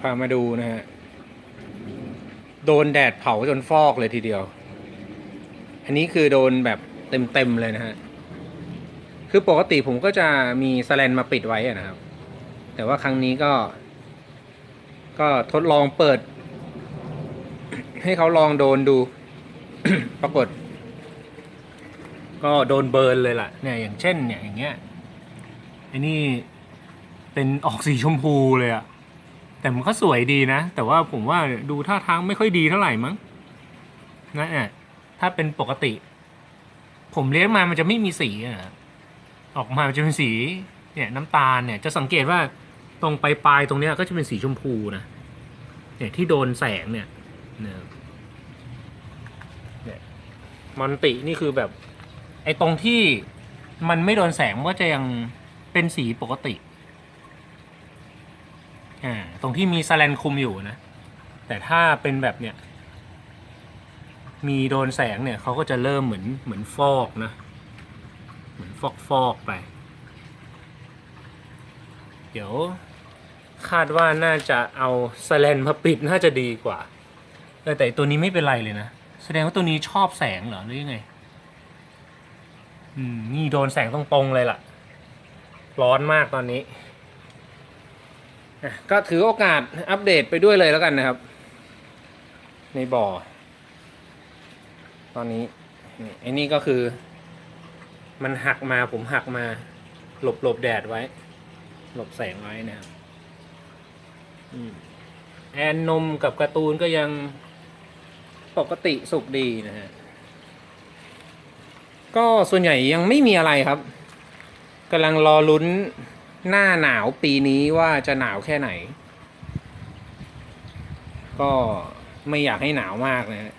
พามาดูนะฮะ โดนแดดเผาจนฟอกเลยทีเดียว อันนี้คือโดนแบบเต็มๆเลยนะฮะ คือปกติผมก็จะมีสแลนมาปิดไว้นะครับ แต่ว่าครั้งนี้ก็ ก็ทดลองเปิด ให้เขาลองโดนดู ปรากฏ ก็โดนเบิร์นเลยล่ะ เนี่ยอย่างเช่นเนี่ยอย่างเงี้ยไอ้นี่เป็นออกสีชมพูเลยอะ แต่มันก็สวยดีนะ แต่ว่าผมว่าดูท่าทางไม่ค่อยดีเท่าไหร่มั้งนะเนี่ยถ้าเป็นปกติ ผมเลี้ยงมามันจะไม่มีสีอะออกมามจะเป็นสีเนี่ยน้ำตาลเนี่ยจะสังเกตว่าตรงปลายปลายตรงเนี้ยก็จะเป็นสีชมพูนะเนี่ยที่โดนแสงเนี่ยเนี่ยมอนตินี่คือแบบ ไอ้ตรงที่มันไม่โดนแสงก็จะยังเป็นสีปกติ อ่าตรงที่มีสแลนคุมอยู่นะ แต่ถ้าเป็นแบบเนี้ยมีโดนแสงเนี่ยเขาก็จะเริ่มเหมือนเหมือนฟอกนะ เหมือนฟอกฟอกไป เดี๋ยวคาดว่าน่าจะเอาสแลนมาปิดน่าจะดีกว่าเออแต่ตัวนี้ไม่เป็นไรเลยนะ แสดงว่าตัวนี้ชอบแสงเหรอหรือยังไง อืม นี่โดนแสงตรงๆเลยล่ะ ร้อนมากตอนนี้ ก็ถือโอกาสอัปเดตไปด้วยเลยแล้วกันนะครับ ในบ่อ ตอนนี้นี่ไอ้นี่ก็คือ มันหักมาผมหักมา หลบหลบแดดไว้ หลบแสงไว้นะครับแอนนมกับการ์ตูนก็ยังปกติสุขดีนะฮะก็ส่วนใหญ่ยังไม่มีอะไรครับกำลังรอลุ้น หน้าหนาวปีนี้ว่าจะหนาวแค่ไหน ก็ไม่อยากให้หนาวมากนะ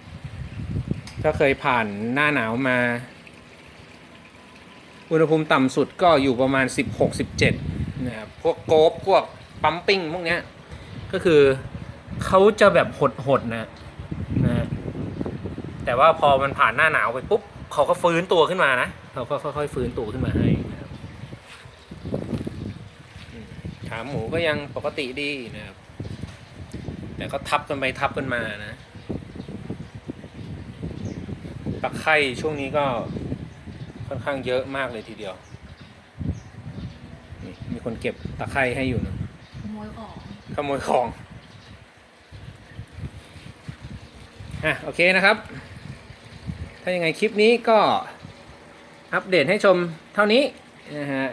ก็เคยผ่านหน้าหนาวมา อุณหภูมิต่ำสุดก็อยู่ประมาณ 16-17นะครับพวกโกฟพวกปั๊มปิ้งพวกเนี้ยก็คือเขาจะแบบหดๆนะนะแต่ว่าพอมันผ่านหน้าหนาวไปปุ๊บเขาก็ฟื้นตัวขึ้นมานะเขาก็ค่อยๆฟื้นตัวขึ้นมาให้นะครับอืม ขาหมูก็ยังปกติดีนะครับ แต่ก็ทับกันไปทับกันมานะตะไคร่ช่วงนี้ก็ค่อนข้างเยอะมากเลยทีเดียวนี่มีคนเก็บตะไคร่ให้อยู่นะขโมยของขโมยของอะโอเคนะครับ ถ้ายังไงคลิปนี้ก็อัปเดตให้ชมเท่านี้นะฮะ